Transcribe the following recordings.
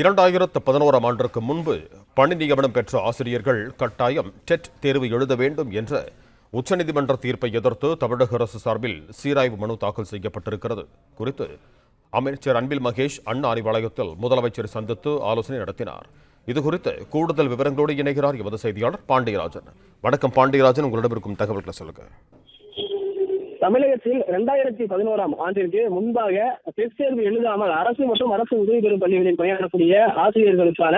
இரண்டாயிரத்து பதினோராம் ஆண்டிற்கு முன்பு பணி நியமனம் பெற்ற ஆசிரியர்கள் கட்டாயம் டெட் தேர்வு எழுத வேண்டும் என்ற உச்சநீதிமன்ற தீர்ப்பை எதிர்த்து தமிழக அரசு சார்பில் சீராய்வு மனு தாக்கல் செய்யப்பட்டிருக்கிறது. குறித்து அமைச்சர் அன்பில் மகேஷ் அண்ணா அறிவாலயத்தில் முதலமைச்சர் சந்தித்து ஆலோசனை நடத்தினார். இதுகுறித்து கூடுதல் விவரங்களோடு இணைகிறார் எமது செய்தியாளர் பாண்டியராஜன். வணக்கம் பாண்டியராஜன். உங்களிடம் இருக்கும் தகவல்களை சொல்லுங்கள் தமிழகத்தில் இரண்டாயிரத்தி பதினோராம் ஆண்டிற்கு முன்பாக டெஸ்ட் தேர்வு எழுதாமல் அரசு மற்றும் அரசு உதவி பெறும் பள்ளிகளில் பணியாற்றக்கூடிய ஆசிரியர்களுக்கான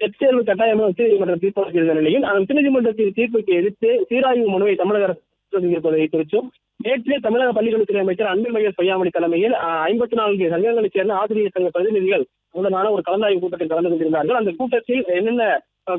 டெஸ்ட் தேர்வு கட்டாயமாக உச்சநீதிமன்றம் தீர்ப்பு நிலையில் அந்த உச்சநீதிமன்றத்தின் தீர்ப்புக்கு எதிர்த்து சீராய்வு மனுவை தமிழக அரசு இருப்பதை குறித்தும் நேற்று தமிழக பள்ளிக்கல்வித்துறை அமைச்சர் அன்பில் மகேஷ் பொய்யாமொழி தலைமையில் ஐம்பத்தி நான்கு சங்கங்களைச் சேர்ந்த ஆசிரியர் சங்க பிரதிநிதிகள் உடனான ஒரு கலந்தாய்வு கூட்டத்தில் கலந்து கொண்டிருந்தார்கள். அந்த கூட்டத்தில் என்னென்ன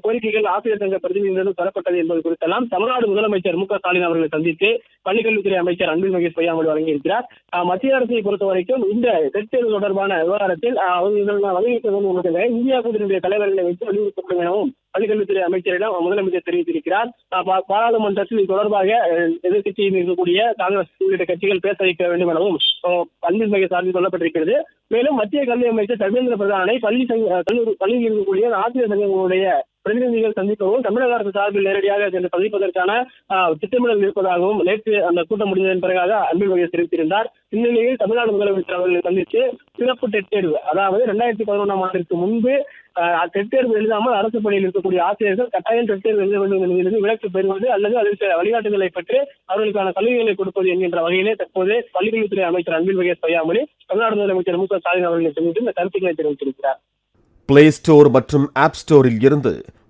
கோரிக்கைகள் ஆசிரியர் சங்க பிரதிநிதிகளிடம் தரப்பட்டது என்பது குறித்தெல்லாம் தமிழ்நாடு முதலமைச்சர் மு க ஸ்டாலின் அவர்களை சந்தித்து பள்ளிக்கல்வித்துறை அமைச்சர் அன்பில் மகேஷ் பொய்யாமொழி வழங்கியிருக்கிறார். மத்திய அரசை பொறுத்த வரைக்கும் இந்த டெட் தேர்வு தொடர்பான விவகாரத்தில் அவர்கள் வகையிட்டு இந்தியா கூட்டணியுடைய தலைவர்களை வைத்து வலியுறுத்தப்படும் எனவும் பள்ளிக்கல்வித்துறை அமைச்சரிடம் முதலமைச்சர் தெரிவித்திருக்கிறார். பாராளுமன்றத்தில் இது தொடர்பாக எதிர்கட்சியில் இருக்கக்கூடிய காங்கிரஸ் உள்ளிட்ட கட்சிகள் பேச வைக்க வேண்டும் எனவும் அன்பில் மகேஷ் சார்பில் சொல்லப்பட்டிருக்கிறது. மேலும் மத்திய கல்வி அமைச்சர் தர்மேந்திர பிரதானை பள்ளி சங்க கல்லூரி பள்ளியில் இருக்கக்கூடிய ஆசிரியர் சங்கங்களுடைய பிரதிநிதிகள் சந்திக்கவும் தமிழக அரசு சார்பில் நேரடியாக சென்று சந்திப்பதற்கான திட்டமிடல் இருப்பதாகவும் நேற்று அந்த கூட்டம் முடிந்ததன் பிறகாக அன்பில் மகேஷ் தெரிவித்திருந்தார். இந்நிலையில் தமிழ்நாடு முதலமைச்சர் அவர்களை சந்தித்து சிறப்பு டெட் தேர்வு அதாவது இரண்டாயிரத்தி பதினொன்றாம் ஆண்டிற்கு முன்பு டெட் தேர்வு எழுதாமல் அரசு பணியில் இருக்கக்கூடிய ஆசிரியர்கள் கட்டாயம் டெட் தேர்வு எழுத வேண்டும் என்பதிலிருந்து விலக்கு பெறுவது அல்லது அதற்கு வழிகாட்டுதலை பெற்று அவர்களுக்கான கல்விகளை கொடுப்பது என்கின்ற வகையிலே தற்போது பள்ளிக்கல்வித்துறை அமைச்சர் அன்பில் வகை பொய்யாமொழி தமிழ்நாடு முதலமைச்சர் மு க ஸ்டாலின் அவர்களை சந்தித்து இந்த கருத்துக்களை தெரிவித்திருக்கிறார். பிளே ஸ்டோர் மற்றும் ஆப் ஸ்டோரில் இருந்து